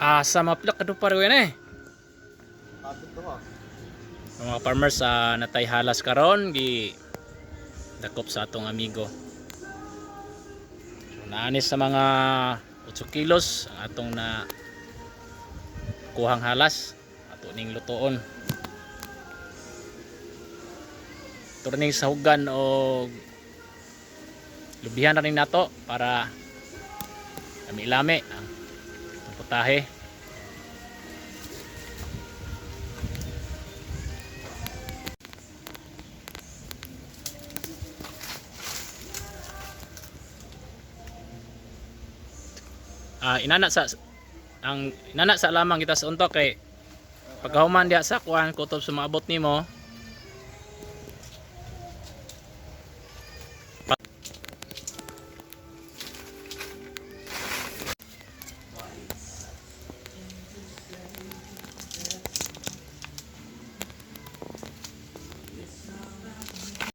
Asa maplak ka pa rin eh. Atin to ha. Ang mga farmers sa natay halas karon gi dakop sa atong amigo. So naanis sa mga 8 kilos ang atong na kuhang halas ato ning lutoon. Turning sa hugan o lubihan na rin nato para lami-lami ang putahe. Ah, inana sa ang inana sa lamang kita sa untok kay pagkahuman diha sa kuan kutob sumaabot nimo